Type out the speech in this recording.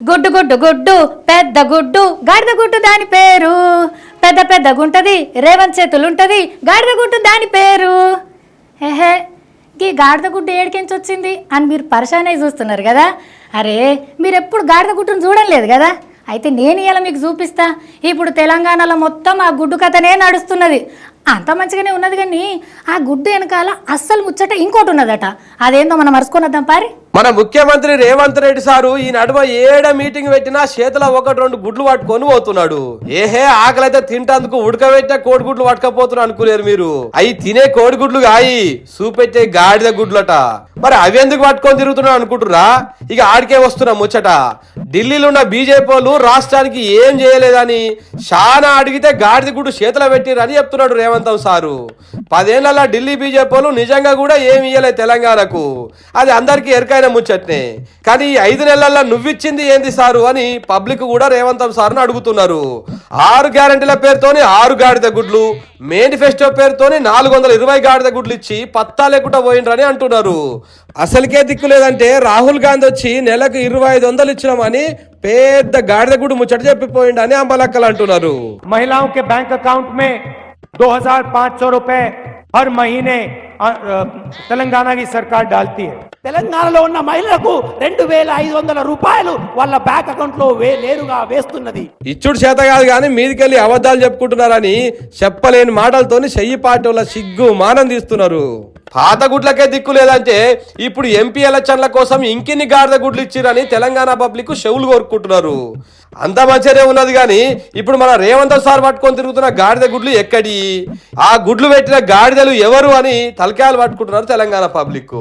గుడ్డు గుడ్డు గుడ్డు పెద్ద గుడ్డు గాడిద గుడ్డు దాని పేరు. పెద్ద పెద్ద గుంటది రేవంత్ చేతులుంటది గాడిద గుడ్డు దాని పేరు. ఏహే ఈ గాడిద గుడ్డు ఏడికించి వచ్చింది? అని మీరు పరిశానే చూస్తున్నారు కదా? అరే మీరు ఎప్పుడు గాడిద గుడ్డును చూడలేదు కదా? అయితే నేను ఇలా మీకు చూపిస్తా. ఇప్పుడు తెలంగాణలో మొత్తం ఆ గుడ్డు కథనే నడుస్తున్నది. అంత మంచిగానే ఉన్నది కానీ ఆ గుడ్డు వెనకాల అస్సలు ముచ్చట ఇంకోటి ఉన్నదట. అదేందో మనం మరుచుకొని వద్దాం పారి. మన ముఖ్యమంత్రి రేవంత్ రెడ్డి సారు ఈ నడుమ ఏడ మీటింగ్ పెట్టినా చేతిలో ఒకటి రెండు గుడ్లు పట్టుకొని పోతున్నాడు. ఏహే ఆకలైతే తింటందుకు ఉడకబెట్టే కోడిగుడ్లు పట్టకపోతున్నా అనుకోలేరు మీరు. అవి తినే కోడిగుడ్లు కాయి చూపెట్టే గాడిద గుడ్లట. మరి అవి ఎందుకు పట్టుకొని తిరుగుతున్నాం అనుకుంటురా ఇక ఆడికే వస్తున్నా ముచ్చట. ఢిల్లీలో ఉన్న బీజేపీ వాళ్ళు రాష్ట్రానికి ఏం చేయలేదని చాలా అడిగితే గాడిద గుడ్డు చేతిలో పెట్టిరని చెప్తున్నాడు రేవంత్ సారు. పదేళ్ళలో ఢిల్లీ బీజేపీ వాళ్ళు నిజంగా కూడా ఏమి ఇయ్యలే తెలంగాణకు. అది అందరికీ ఎరకైన ముచ్చట్నే. కానీ ఐదు నెలల్లో నువ్విచ్చింది ఏంది సారు అని పబ్లిక్ కూడా రేవంతం సార్ను అడుగుతున్నారు. ఆరు గ్యారంటీల పేరుతోని ఆరు గాడిద గుడ్లు మేనిఫెస్టో పేరుతోని నాలుగు వందల ఇరవై గాడిద గుడ్లు ఇచ్చి పత్తా లేకుండా పోయిండ్రని అంటున్నారు. అసలుకే దిక్కు లేదంటే రాహుల్ గాంధీ వచ్చి నెలకు ఇరవై ఐదు వందలు ఇచ్చినామని పెద్ద గాడిద గుడ్డు ముచ్చట చెప్పిపోయిండని అంబలక్కలు అంటున్నారు महिलाओं के बैंक अकाउंट में 2500 रुपए हर महीने अ, अ, तेलंगाना की सरकार डालती है తెలంగాణలో ఉన్న మహిళలకు రెండు వేల ఐదు వందల రూపాయలు వాళ్ళ బ్యాంక్ అకౌంట్ లో వే నేరుగా వేస్తున్నది ఇచ్చుడు చేత కాదు కానీ మీదికెళ్ళి అబద్ధాలు చెప్పుకుంటున్నారని చెప్పలేని మాటలతోని చెయ్యి పాటోల సిగ్గు మానం తీస్తున్నారు పాత గుడ్లకే దిక్కు లేదంటే ఇప్పుడు ఎంపీ ఎలక్షన్ల కోసం ఇంకిన్ని గాడిద గుడ్లు ఇచ్చిరని తెలంగాణ పబ్లిక్ షవులు కోరుకుంటున్నారు. అంత మంచిగానే ఉన్నది కానీ ఇప్పుడు మన రేవంత్ సార్ పట్టుకొని తిరుగుతున్న గాడిద గుడ్లు ఎక్కడి? ఆ గుడ్లు పెట్టిన గాడిదలు ఎవరు అని తలకాయలు పట్టుకుంటున్నారు తెలంగాణ పబ్లిక్.